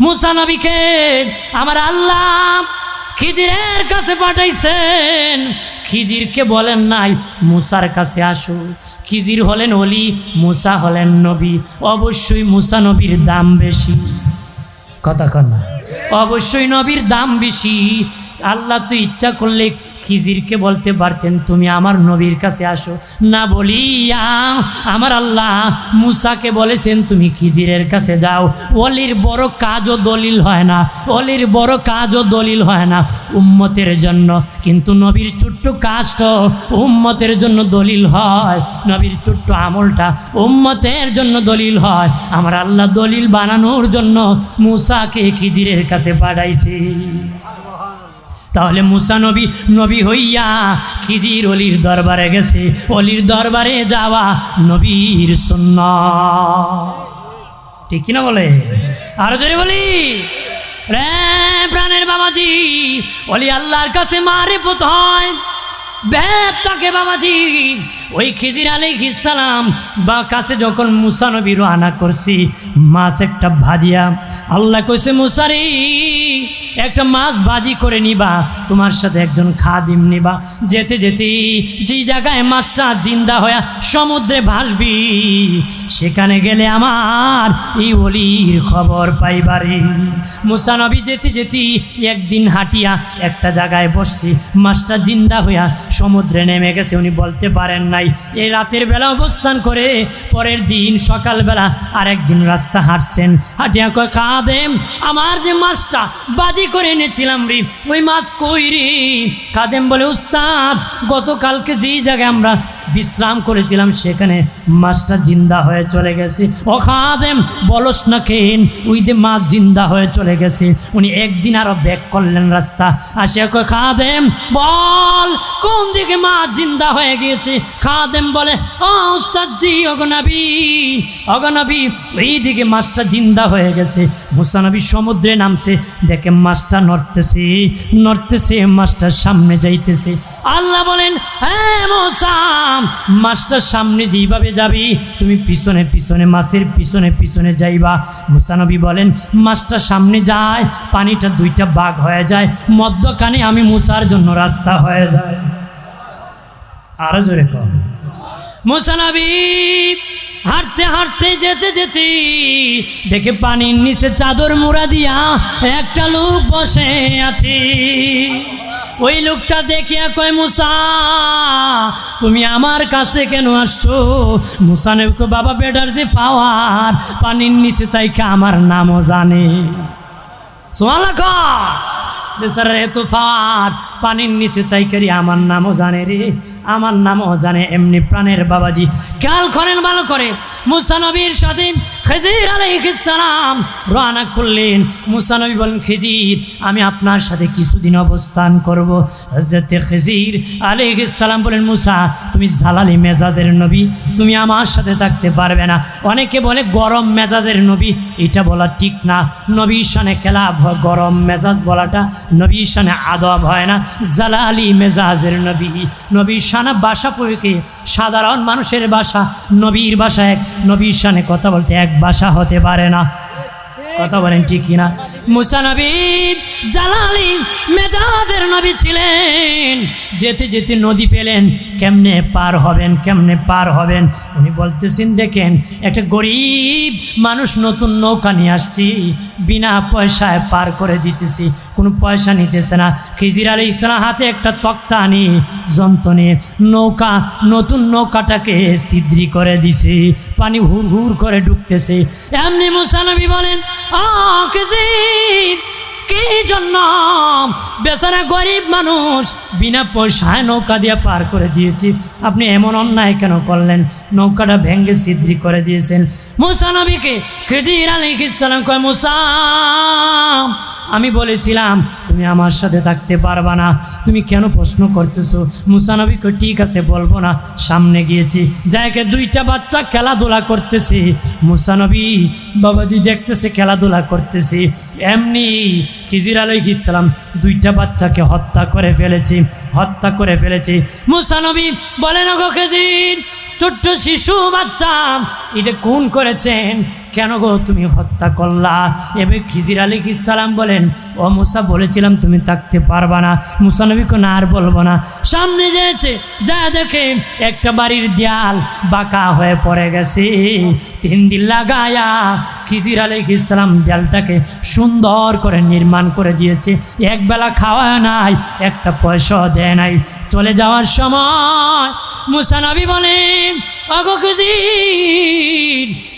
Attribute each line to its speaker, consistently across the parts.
Speaker 1: মুসা নবীকে আমার আল্লাহ খিদিরের কাছে পাঠাইছেন। খিজিরকে বলেন নাই, মুসার কাছে আসো। খিজির হলেন অলি মুসা হলেন নবী। অবশ্যই মুসা নবীর দাম বেশি। কথা কথা অবশ্যই নবীর দাম বেশি। আল্লাহ তো ইচ্ছা করলে খিজিরকে বলতে পারতেন, তুমি আমার নবীর কাছে আসো। না বলিয়া আমার আল্লাহ মুসাকে বলেছেন, তুমি খিজিরের কাছে যাও। অলির বড় কাজও দলিল হয় না, অলির বড় কাজও দলিল হয় না উম্মতের জন্য। কিন্তু নবীর ছোট্ট কাজটা উম্মতের জন্য দলিল হয়, নবীর ছোট্ট আমলটা উম্মতের জন্য দলিল হয়। আমার আল্লাহ দলিল বানানোর জন্য মুসাকে খিজিরের কাছে পাঠাইছে। তাহলে মুসা নবী নবী হইয়া খিজির অলির দরবারে গেছে। অলির দরবারে যাওয়া নবীর শূন্য ঠিক কিনা বলে? আরও জোরে বলি। রে প্রাণের বাবাজি, অলি আল্লাহর কাছে মারে পুত হয়। ব্যাগটাকে বাবাজি? ওই খিজির আলাইহিসালাম বা কাছে যখন মুসা নবী রানা করছি, মাছ একটা ভাজিয়া, আল্লাহ কইছে মুসারি একটা মাছ ভাজি করে নিবা, তোমার সাথে একজন খাদিম নিবা। যেতে যেতে যে জায়গায় মাছটা জিন্দা হয়ে সমুদ্রে ভাসবি, সেখানে গেলে আমার এই অলির খবর পাইবারে মুসা যেতে যেতে একদিন হাঁটিয়া একটা জায়গায় বসছি, মাছটা জিন্দা হইয়া সমুদ্রে নেমে গেছে, উনি বলতে পারেন নাই। এই রাতের বেলা অবস্থান করে পরের দিন সকালবেলা আরেকদিন রাস্তা হাঁটছেন। হাঁটিয়া কয় খা দেম আমার যে মাছটা বাজি করে এনেছিলাম রে, ওই মাছ কই রে? খাদেম বলে, উস্তাদ, গতকালকে যেই জায়গায় আমরা বিশ্রাম করেছিলাম, সেখানে মাছটা জিন্দা হয়ে চলে গেছে। ও খাদেম, বলস না খেন, ওই যে মাছ জিন্দা হয়ে চলে গেছে। উনি একদিন আরও ব্যাক করলেন রাস্তা। আসিয়া কয়, খাদেম, বল, কোন দিকে মাছ জিন্দা হয়ে গিয়েছে? খাদেম বলে, ও অগনাবি অগনাবি এই দিকে মাছটা জিন্দা হয়ে গেছে। মুসানবী সমুদ্রে নামছে, দেখে মাছটা নড়তেছে নড়তেছে মাছটা সামনে যাইতেছে। আল্লাহ বলেন হ্যাঁ মোসা মাছটার সামনে যেইভাবে যাবি, তুমি পিছনে পিছনে, মাছের পিছনে পিছনে যাইবা। মুসানবী বলেন মাছটা সামনে যায়, পানিটা দুইটা বাঘ হয়ে যায়, মধ্যখানে আমি মুসার জন্য রাস্তা হয়ে যায়। আরও জোরে কম মুসানবী হাঁটতে হাঁটতে যেতে যেতে দেখে পানির নিচে চাদর মুড়া দিয়া একটা লোক বসে আছে। ওই লোকটা দেখিয়া কয়, মুসা, তুমি আমার কাছে কেন আসছো? মুসা নেবকে বাবা বেডার যে পাওয়ার, পানির নিচে তাই আমার নামও জানে? এত ফাট পানির নিচে তাই করি আমার নামও জানে রে, আমার নামও জানে। এমনি প্রাণের বাবাজি খেয়াল করেন ভালো করে। মুসানবীর সাথে খেজির আলাইসালাম রানা করলেন। মুসানবী বলেন, খেজির, আমি আপনার সাথে কিছুদিন অবস্থান করব। হজরতে খেজির আলাইসালাম বলেন, মুসা, তুমি জালালি মেজাজের নবী, তুমি আমার সাথে থাকতে পারবে না। অনেকে বলে, গরম মেজাজের নবী, এটা বলা ঠিক না। নবী শানে খেলা গরম মেজাজ বলাটা নবী শানে আদব হয় না। জালালি মেজাজের নবী নবী সানা বাসা প্রয়োগে সাধারণ মানুষের বাসা, নবীর বাসা এক। নবীর সানে কথা বলতে এক বাসা হতে পারে না। কথা বলেন ঠিক কিনা? মুসা নবীন জালালি মেজাজের নবী ছিলেন। যেতে যেতে নদী পেলেন, কেমনে পার হবেন, কেমনে পার হবেন? উনি বলতেছেন, দেখেন, একটা গরিব মানুষ নতুন নৌকা নিয়ে আসছি, বিনা পয়সায় পার করে দিতেছি। কোনো পয়সা নিতেছে না। খিজির আলী ইসলাম হাতে একটা তক্তা আনি যন্ত্র নিয়ে নৌকা, নতুন নৌকাটাকে সিদ্রি করে দিছে, পানি হুর হুর করে ডুবতেছে এমনি মুসানবী বলেন, আ কি জন্য? বেচারা গরিব মানুষ, বিনা পয়সায় নৌকা দিয়ে পার করে দিয়েছি। আপনি এমন অন্যায় কেন করলেন? নৌকাটা ভেঙ্গে সিদ্রি করে দিয়েছেন। মুসা নবীকে খেদির মুসা, আমি বলেছিলাম, তুমি আমার সাথে থাকতে পারবা না। তুমি কেন প্রশ্ন করতেছো? মুসানবী কয় ঠিক আছে, বলব না। সামনে গিয়েছি। যাকে দুইটা বাচ্চা খেলাধুলা করতেছে। মুসানবী বাবাজি দেখতেছে, খেলাধুলা করতেছে। এমনি খিজির আলাইহিসালাম দুইটা বাচ্চাকে হত্যা করে ফেলেছি, হত্যা করে ফেলেছি। মুসানবী বলেন গো খেজির, ছোট্ট শিশু বাচ্চা, এটা কোন করেছেন কেন গো তুমি হত্যা করলা? এবার খিজির আলী ইসালাম বলেন, ও মুসা, বলেছিলাম তুমি থাকতে পারবা না। মুসা নবীকে না আর বলব না। সামনে যেয়েছে যা দেখে একটা বাড়ির দেয়াল বাঁকা হয়ে পড়ে গেছে। তিন দিন লাগায়া খিজির আলী ইসলাম দেয়ালটাকে সুন্দর করে নির্মাণ করে দিয়েছে। একবেলা খাওয়া নাই, একটা পয়সাও দেয় নাই। চলে যাওয়ার সময় মুসানবী বলেন অগো খিজির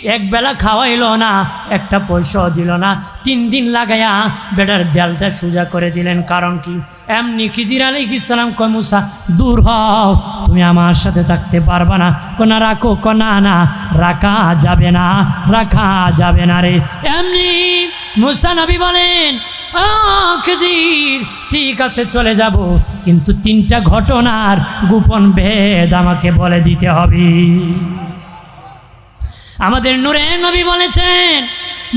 Speaker 1: একবেলা খাওয়াইলো না, একটা পয়সাও দিল না। তিন দিন লাগাইয়া বেটার দেয়ালটা সোজা করে দিলেন। কারণ কি? এমনি খিজির আলী ইসলাম কয়, মুসা, দূর হও, তুমি আমার সাথে থাকতে পারবা না। কোনা রাখো কোনা না, রাখা যাবে না, রাখা যাবে না রে। এমনি মুসা নবী বলেন, "ও খিজির, ঠিক আছে, চলে যাব। কিন্তু তিনটা ঘটনার গোপন ভেদ আমাকে বলে দিতে হবে। আমাদের নূরে নবী বলেছেন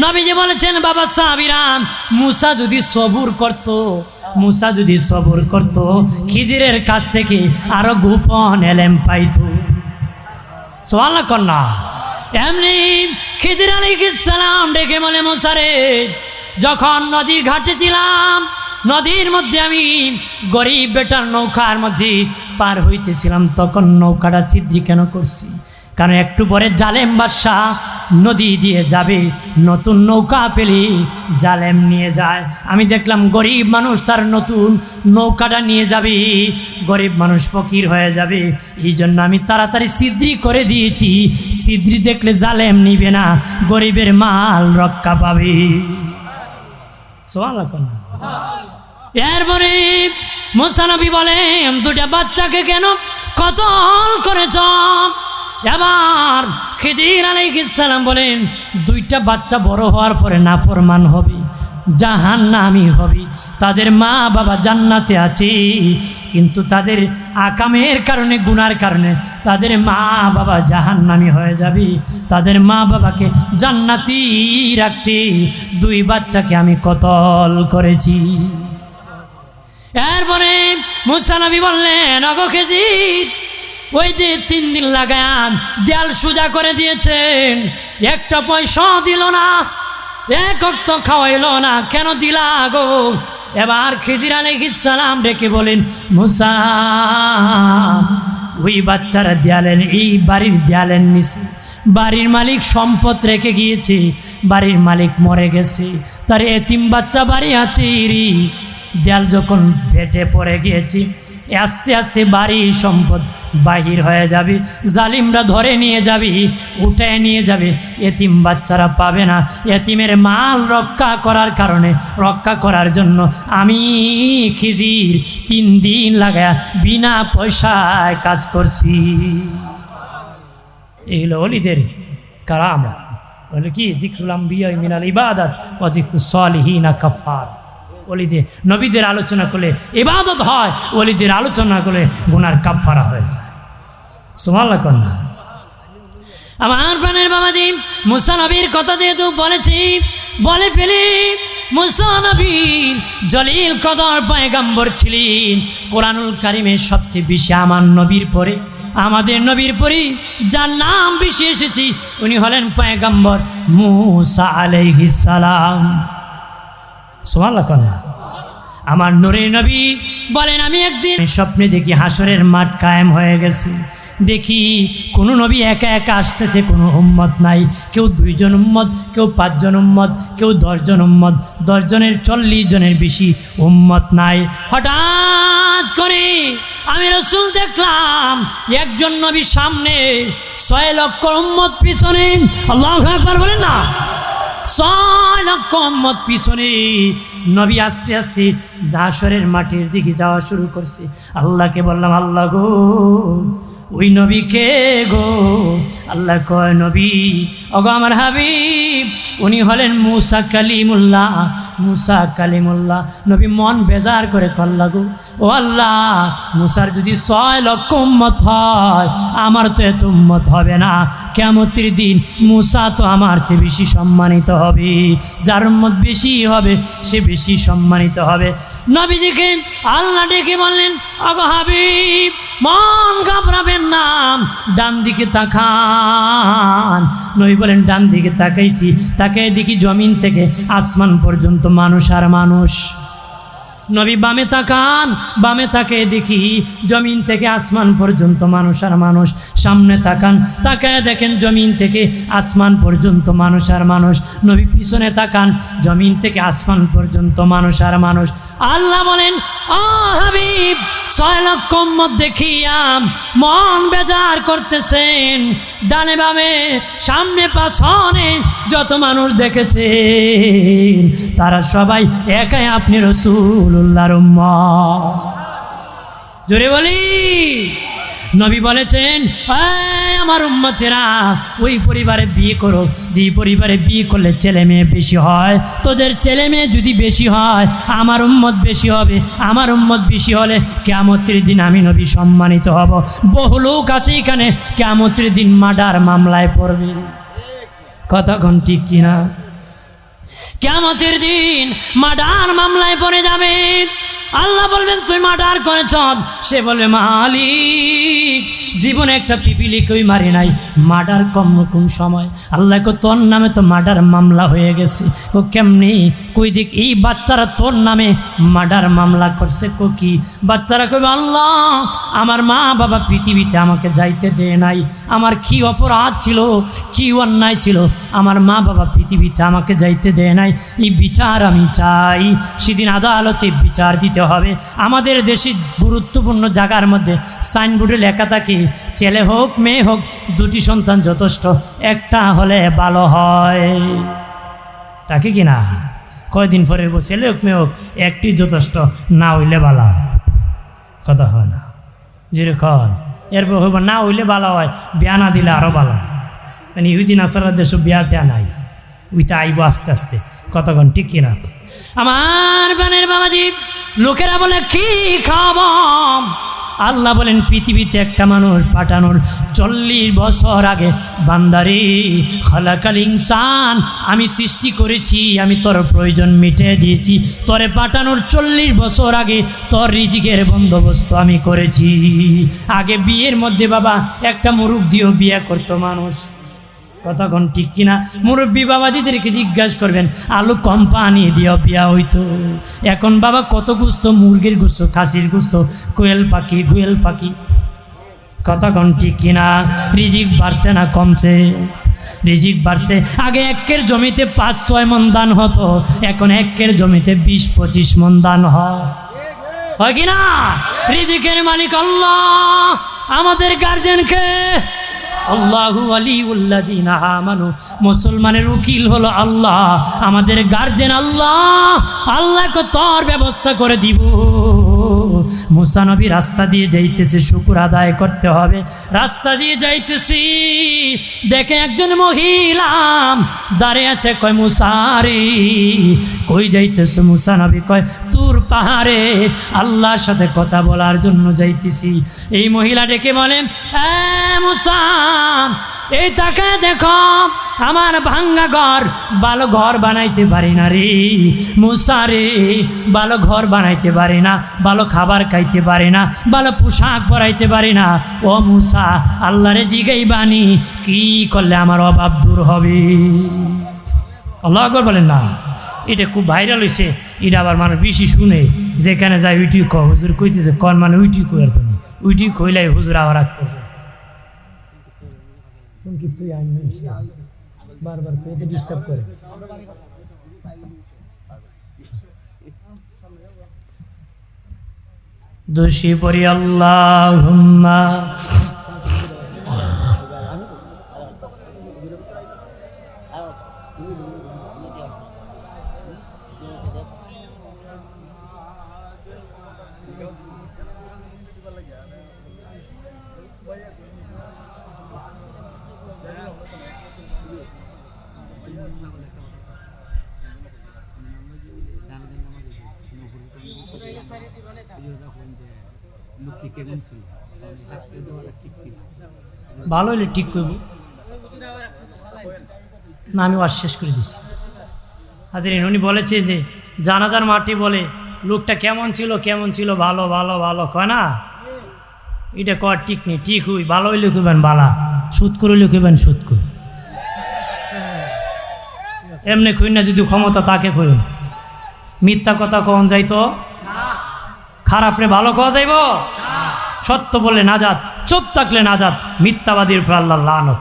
Speaker 1: নবী যে বলেছেন, বাবা সাবিরাম মুসা যদি সবুর করত, মুসা যদি সবুর করত, খিজিরের কাছ থেকে আরও গোপন এলেম পাইত। সোয়াল কন্যা এমনি খিজির আলী সালাম ডেকে বলে মুসারে যখন নদীর ঘাটে ছিলাম, নদীর মধ্যে আমি গরিব বেটার নৌকার মধ্যে পার হইতেছিলাম, তখন নৌকাটা সিদ্ধি কেন করছি? কারণ একটু পরে জালেম বাদশাহ নদী দিয়ে যাবে, নতুন নৌকা পেলে জালেম নিয়ে যায়। আমি দেখলাম গরিব মানুষ তার নতুন নৌকাটা নিয়ে যাবে, গরিব মানুষ ফকির হয়ে যাবে। এই জন্য আমি তাড়াতাড়ি সিদ্রি করে দিয়েছি। সিদ্রি দেখলে জালেম নিবে না, গরিবের মাল রক্ষা পাবে। এরপরে মোসানবী বলেন দুটা বাচ্চাকে কেন কতল করেছ? এবার খিজির আলাইসালাম বলেন, দুইটা বাচ্চা বড় হওয়ার পরে নাফরমান হবে জাহান নামি হবে। তাদের মা বাবা জান্নাতে আছে, কিন্তু তাদের আকামের কারণে, গুনার কারণে তাদের মা বাবা জাহান নামি হয়ে যাবে। তাদের মা বাবাকে জান্নাতি রাখতে দুই বাচ্চাকে আমি কতল করেছি। এরপরে মুসানবী বললেন, অগো খেজির ওই যে তিন দিন লাগান দেয়াল সোজা করে দিয়েছেন। একটা পয়সা দিল না, এক অক্ত খাওয়াইল না, কেন দিলা গো? এবার খিজির সালাম ডেকে বলেন, মুসা, ওই বাচ্চারা দেয়ালেন এই বাড়ির দেয়ালের নিচে, বাড়ির মালিক সম্পদ রেখে গিয়েছে, বাড়ির মালিক মরে গেছে, তার এতিম বাচ্চা বাড়ি আছে রি দেয়াল যখন ভেটে পড়ে গিয়েছি আস্তে আস্তে বাড়ি সম্পদ বাহির হয়ে যাবে। জালিমরা ধরে নিয়ে যাবে উঠে নিয়ে যাবে। এতিম বাচ্চারা পাবে না। এতিমের মাল রক্ষা করার কারণে, রক্ষা করার জন্য আমি খিজির তিন দিন লাগায় বিনা পয়সায় কাজ করছি। এগুলো অলিদের কারাম বলে কি? জিক্রুলাম বিয় মিনাল ইবাদত ও সলিহিনা কাফার। অলিদের নবীদের আলোচনা করলে ইবাদত হয় অলিদের আলোচনা করলে গুনার কাফারা হয়ে যায়। সোমাল্লা কন্যা আমার প্রাণের বাবাজি, মুসা কথা যেহেতু বলেছি, বলে ফেলি মুসানবি জলিল কদর পায়গাম্বর ছিলেন কোরআনুল কারিমের সবচেয়ে বেশি আমার নবীর পরে, আমাদের নবীর পরি যার নাম বেশি এসেছি, উনি হলেন পয়গাম্বর মুসা আলাইহিস সালাম। সোমাল্লা আমার নুরে নবী বলেন, আমি একদিন স্বপ্নে দেখি হাসরের মাঠ কায়েম হয়ে গেছে। দেখি কোনো নবী একা একা আসতেছে, কোনো উম্মত নাই। কেউ দুইজন উম্মত, কেউ পাঁচজন উম্মত, কেউ দশজন উম্মত, দশজনের চল্লিশ জনের বেশি উম্মত নাই। হঠাৎ করে আমি রসুল দেখলাম, একজন নবী সামনে ছয় লক্ষ উম্মত পিছনে। আল্লাহ একবার বলেন না। লক্ষ পিছনে। নবী আস্তে আস্তে দাসরের মাটির দিকে যাওয়া শুরু করছে। আল্লাহকে বললাম, আল্লাহ গো ওই নবী কে গো? আল্লাহ কয়, নবী অগো আমার হাবিব। উনি হলেন মুসা কালিমুল্লাহ মুসা কালিমুল্লাহ। নবী মন বেজার করে কল্লাগু ও আল্লাহ, মুসার যদি ছয় লক্ষ উম্মত হয়, আমার তো এত উম্মত হবে না। কেমতির দিন মুসা তো আমার চেয়ে বেশি সম্মানিত হবে। যার উম্মত বেশি হবে, সে বেশি সম্মানিত হবে। নবী নবীজিকে আল্লাহ ডেকে বললেন অগ হাবিব, মন ঘাবড়াবেন নাম, ডান দিকে তাকান। নই বলেন, ডান দিকে তাকাইছি। তাকে দেখি জমিন থেকে আসমান পর্যন্ত মানুষ আর মানুষ। নবী বামে তাকান, বামে তাকে দেখি জমিন থেকে আসমান পর্যন্ত মানুষ আর মানুষ। সামনে তাকান, তাকায় দেখেন জমিন থেকে আসমান পর্যন্ত মানুষ আর মানুষ। নবী পিছনে তাকান, জমিন থেকে আসমান পর্যন্ত মানুষ আর মানুষ। আল্লাহ বলেন, ও ছয় লক্ষ দেখিয়াম মন বেজার করতেছেন। ডানে বামে, সামনে পাশনে যত মানুষ দেখেছেন, তারা সবাই একাই আপনি রসুল্লাহর জোরে বলি। নবী বলেছেন, "এই আমার উম্মতেরা, ওই পরিবারে বিয়ে করো। যে পরিবারে বিয়ে করলে ছেলে মেয়ে বেশি হয়, তোদের ছেলে মেয়ে যদি বেশি হয়, আমার উম্মত বেশি হবে। আমার উম্মত বেশি হলে কেমতের দিন আমি নবী সম্মানিত হব। বহু লোক আছে এখানে কেমতের দিন মার্ডার মামলায় পড়বে। কতক্ষণ ঠিক কিনা? কেমতের দিন মার্ডার মামলায় পড়ে যাবে। আল্লাহ বলবেন তুই মার্ডার করেছ? সে বলবে মালিক জীবনে একটা পিপিলিকে ওই মারি নাই। মার্ডার কম কোন সময়? আল্লাহ কো, তোর নামে তো মার্ডার মামলা হয়ে গেছে। ও কেমনি? কই দিক, এই বাচ্চারা তোর নামে মার্ডার মামলা করছে কো কি? বাচ্চারা কইবে, আল্লাহ, আমার মা বাবা পৃথিবীতে আমাকে যাইতে দেয় নাই। আমার কি অপরাধ ছিল? কি অন্যায় ছিল? আমার মা বাবা পৃথিবীতে আমাকে যাইতে দেয় নাই। এই বিচার আমি চাই। সেদিন আদালতে বিচার দিতে হবে। আমাদের দেশে গুরুত্বপূর্ণ জায়গার মধ্যে সাইনবোর্ডে লেখা থাকে ছেলে হোক, মেয়ে হোক, দুটি সন্তান যথেষ্ট। একটা হলে ভালো হয়। তাকে কি না? কয়দিন পরে ছেলে হোক, মেয়ে হোক, একটি যথেষ্ট, না হইলে ভালো। কথা হয় না। যেরকম এরপর হইব, না হইলে ভালো হয়, বিয়া না দিলে আরও ভালো মানে ইহুদি নাসারা দেশে বিয়া টেয়া নাই। উইটা আইব আস্তে আস্তে। কতক্ষণ ঠিক কিনা? আমার বানের বাবাজি, লোকেরা বলে, কি খাব আল্লাহ বলেন, পৃথিবীতে একটা মানুষ পাঠানোর চল্লিশ বছর আগে, বান্দারি, খালাকাল ইনসান, আমি সৃষ্টি করেছি, আমি তোর প্রয়োজন মিটে দিয়েছি, তরে পাঠানোর চল্লিশ বছর আগে তোর রিজিকের বন্দোবস্ত আমি করেছি। আগে বিয়ের মধ্যে বাবা, একটা মুরুখ দিয়েও বিয়ে করতো মানুষ। কতক্ষণ ঠিক কিনা? মুরব্বী বাবাজিদেরকে জিজ্ঞাসা করবেন, আলু কম পানি দিও বিয়া হইতো। এখন বাবা কত গুস্ত? মুরগির গুস্ত, খাসির গুস্ত, কোয়েল পাখি গুয়েল পাখি। কতক্ষণ ঠিক কিনা? রিজিক বাড়ছে না কমছে? রিজিক বাড়ছে। আগে একের জমিতে পাঁচ, ছয় মন দান হতো। এখন একের জমিতে বিশ, পঁচিশ মন দান হয়। হয় কি না রিজিকের মালিক আল্লাহ। আমাদের গার্জেনকে আল্লাহু আলী উল্লাজিনা মুসলমানের উকিল হলো আল্লাহ। আমাদের গার্জেন আল্লাহ। আল্লাহকে তোর ব্যবস্থা করে দিব। মুসানবী রাস্তা দিয়ে যাইতেছে, শুকুর আদায় করতে হবে। রাস্তা দিয়ে যাইতেছি, দেখে একজন মহিলা দাঁড়িয়ে আছে, কয় মুসারি কই যাইতেছে? মুসানবী কয়, তুর পাহাড়ে আল্লাহর সাথে কথা বলার জন্য যাইতেছি। এই মহিলা ডেকে বলেন, "এ মুসা এই তাকে দেখো, আমার ভাঙ্গা ঘর ভালো ঘর বানাইতে পারি না রে। মুসা রে ভালো ঘর বানাইতে পারি না ভালো খাবার খাইতে পারি না ভালো পোশাক পরাইতে পারি না। ও মুসা, আল্লাহরে জিগাই বানি কি করলে আমার অভাব দূর হবে? আল্লাহ বলেন, না। এটা খুব ভাইরাল হয়েছে এটা আবার মানুষ বেশি শুনে। যেখানে যায় উইটি ক হুজুর কইতেছে, কন মানে উইটি কইয়ার জন্য? উইটি কইলাই হুজুর আবার আগ করছে বারবার ডিস্টার্ব করে। দোষী পরি আল্লাহ ভালো হলে ঠিক করব। না, আমি ওয়াজ শেষ করে দিছি। হাজিরিন উনি বলেছে যে, জানাজার মাটি বলে, লোকটা কেমন ছিল কেমন ছিল, ভালো ভালো ভালো। কয় না? এটা কর ঠিক নেই, ঠিক হই, ভালো হইলে খুবেন বালা, সুদ করলে খুবেন সুদ কর। এমনি খুই না যদি ক্ষমতা তাকে খুইন মিথ্যা কথা কন যাইতো? খারাপ রে, ভালো কওয়া যাইব? সত্য বললে নাজাত, চুপ থাকলে নাজাত, মিথ্যাবাদীর উপর আল্লাহ লানত।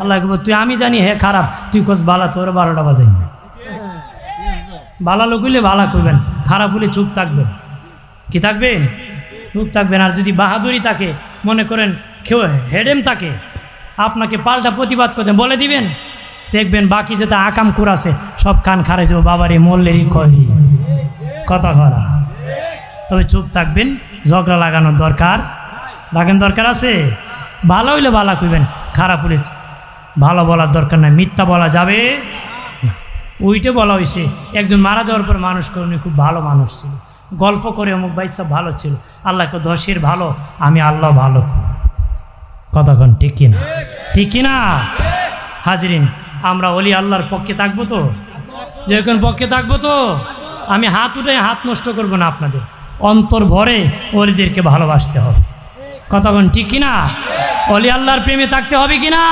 Speaker 1: আল্লাহ তুই আমি জানি হে খারাপ, তুই কোস বালা, তোর বারোটা বাজাই না। বালা লোক হইলে বালা করবেন, খারাপ হলে চুপ থাকবেন। কি থাকবেন চুপ থাকবেন, আর যদি বাহাদুরি থাকে, মনে করেন কেউ হেডেম থাকে, আপনাকে পাল্টা প্রতিবাদ করতেন বলে দিবেন, দেখবেন বাকি যেটা আকাম কুরাছে সব কান খারাই যাব, বাবারে মল্লেরই কয়রি কথা করা। তবে চুপ থাকবেন ঝগড়া লাগানোর দরকার? লাগান দরকার আছে? ভালো হইলে ভালো কইবেন, খারাপ হলে ভালো বলার দরকার নাই, মিথ্যা বলা যাবে ওইটা বলা হয়েছে একজন মারা যাওয়ার পর মানুষ উনি খুব ভালো মানুষ ছিল। গল্প করে অমুক ভাই সব ভালো ছিল। আল্লাহকে দশের ভালো, আমি আল্লাহ ভালো। কতক্ষণ ঠিক কিনা? ঠিক কিনা? হাজরিন, আমরা অলি আল্লাহর পক্ষে থাকব তো? যেরকম পক্ষে থাকব তো? আমি হাত উঠে হাত নষ্ট করব না আপনাদের। অন্তর ভরে অলিদেরকে ভালোবাসতে হবে। কতক্ষণ ঠিক কিনা? অলি আল্লাহর প্রেমে থাকতে হবে কিনা?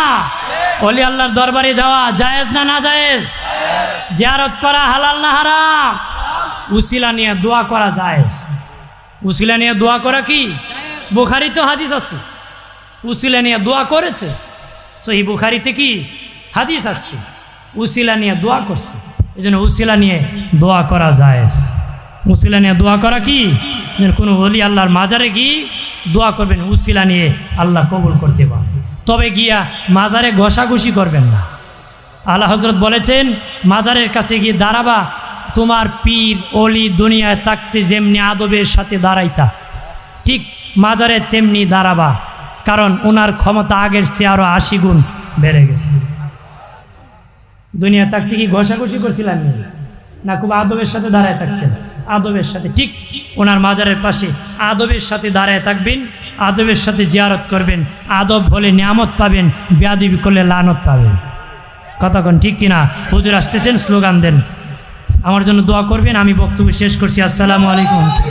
Speaker 1: অলি আল্লাহর দরবারে যাওয়া জায়েজ না না জায়েজ? জিয়ারত করা হালাল না হারাম? উসিলা নিয়ে দোয়া করা জায়েজ। উসিলা নিয়ে দোয়া করা কি? বুখারি তো হাদিস আছে। উসিলা নিয়ে দোয়া করেছে। সহি বুখারিতে কি? হাদিস আসছে। উসিলা নিয়ে দোয়া করছে। এই জন্য উসিলা নিয়ে দোয়া করা যায় উসিলা নিয়ে দোয়া করা কি? কোনো অলি আল্লাহর মাজারে কি? দোয়া করবেন, উসিলা নিয়ে আল্লাহ কবুল করতে পারে। তবে গিয়া মাজারে ঘষাঘষি করবেন না। আল্লাহ হজরত বলেছেন, মাজারের কাছে গিয়ে দাঁড়াবা, তোমার পীর অলি দুনিয়ায় থাকতে যেমনি আদবের সাথে দাঁড়াইতা, ঠিক মাজারে তেমনি দাঁড়াবা, কারণ ওনার ক্ষমতা আগের চেয়ে আরও আশি গুণ বেড়ে গেছে। দুনিয়া থাকতে কি ঘষাঘষি করছিলেন নি? না, খুব আদবের সাথে দাঁড়ায় থাকতেন। আদবের সাথে, ঠিক ওনার মাজারের পাশে। আদবের সাথে দাঁড়ায় থাকবেন, আদবের সাথে জিয়ারত করবেন। আদব হলে নিয়ামত পাবেন, বেয়াদবি করলে লানত পাবেন। কতক্ষণ ঠিক কিনা? হুজুর আসতেছেন, স্লোগান দেন। আমার জন্য দোয়া করবেন, আমি বক্তব্য শেষ করছি। আসসালামু আলাইকুম।